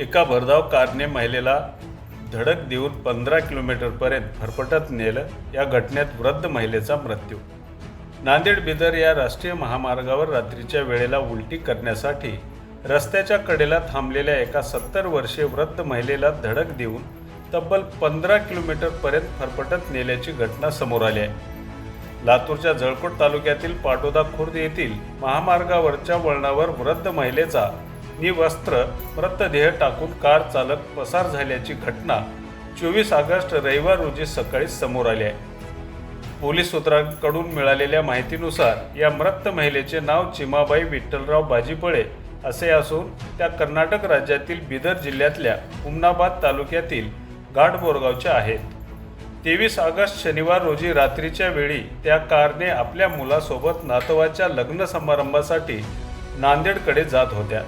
एका भरधाव कारने महिलेला धडक देऊन पंधरा किलोमीटरपर्यंत फरफटत नेलं. या घटनेत वृद्ध महिलेचा मृत्यू. नांदेड बिदर या राष्ट्रीय महामार्गावर रात्रीच्या वेळेला उलटी करण्यासाठी रस्त्याच्या कडेला थांबलेल्या एका सत्तर वर्षीय वृद्ध महिलेला धडक देऊन तब्बल पंधरा किलोमीटरपर्यंत फरफटत नेल्याची घटना समोर आली आहे. लातूरच्या जळकोट तालुक्यातील पाटोदा खुर्द येथील महामार्गावरच्या वळणावर वृद्ध महिलेचा निवस्त्र मृतदेह टाकून कार चालक पसार झाल्याची घटना चोवीस ऑगस्ट रविवार रोजी सकाळी समोर आली आहे. पोलीस सूत्रांकडून मिळालेल्या माहितीनुसार या मृत महिलेचे नाव चिमाबाई विठ्ठलराव बाजीपळे असे असून त्या कर्नाटक राज्यातील बिदर जिल्ह्यातल्या उमनाबाद तालुक्यातील घाटबोरगावच्या आहेत. तेवीस ऑगस्ट शनिवार रोजी रात्रीच्या वेळी त्या कारने आपल्या मुलासोबत नातवाच्या लग्न समारंभासाठी नांदेडकडे जात होत्या.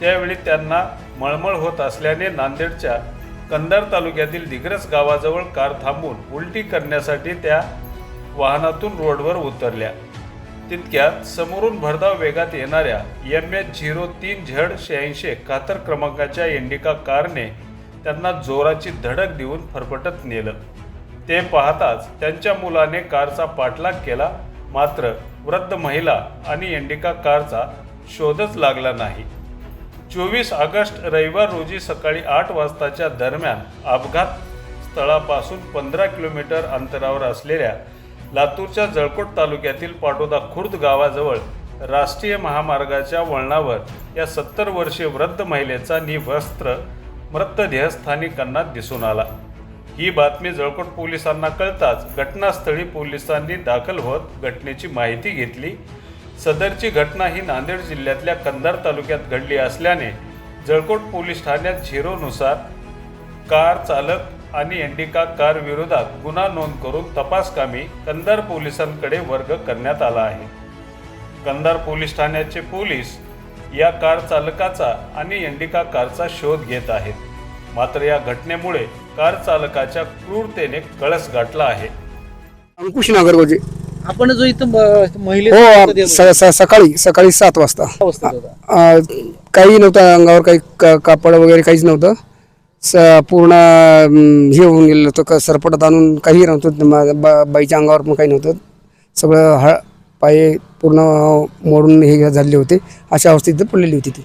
त्यावेळी त्यांना मळमळ होत असल्याने नांदेडच्या कंधार तालुक्यातील दिग्रस गावाजवळ कार थांबून उलटी करण्यासाठी त्या वाहनातून रोडवर उतरल्या. तितक्यात समोरून भरधाव वेगात येणाऱ्या एम एच झिरो तीन झड शहाऐंशी एकाहत्तर क्रमांकाच्या इंडिका कारने त्यांना जोराची धडक देऊन फरफटत नेलं. ते पाहताच त्यांच्या मुलाने कारचा पाठलाग केला मात्र वृद्ध महिला आणि इंडिका कारचा शोधच लागला नाही. चोवीस ऑगस्ट रविवार रोजी सकाळी आठ वाजताच्या दरम्यान अपघात स्थळापासून पंधरा किलोमीटर अंतरावर असलेल्या लातूरच्या जळकोट तालुक्यातील पाटोदा खुर्द गावाजवळ राष्ट्रीय महामार्गाच्या वळणावर या सत्तर वर्षीय वृद्ध महिलेचा निवस्त्र मृतदेह स्थानिकांना दिसून आला. ही बातमी जळकोट पोलिसांना कळताच घटनास्थळी पोलिसांनी दाखल होत घटनेची माहिती घेतली सदरची घटना ही नांदेड जिल्ह्यातल्या कंधार तालुक्यात घडली असल्याने जळकोट पोलीस ठाण्यात झिरोनुसार कार चालक आणि इंडिका कार विरोधात गुन्हा नोंद करून तपासकामी कंधार पोलिसांकडे वर्ग करण्यात आला आहे. कंधार पोलीस ठाण्याचे पोलीस या कार चालकाचा आणि इंडिका कारचा शोध घेत आहेत. मात्र या घटनेमुळे कार चालकाच्या क्रूरतेने कळस गाठला आहे. अंकुश नागरगोजे. आपण जो इथं म- महिलेचा हो स- स- सकाळी सकाळी सात वाजता. अ, काही नव्हतं अंगावर काही क- कापड वगैरे काहीच नव्हतं. स पूर्ण अम, हे होऊन गेलं होतं क- सरपटात आणून काही नव्हतं मा- बा- बाईच्या अंगावर पण काही नव्हतं. सगळं हळ पाय पूर्ण मोडून हे झालेले होते. अशा अवस्थेत पडलेली होती ती.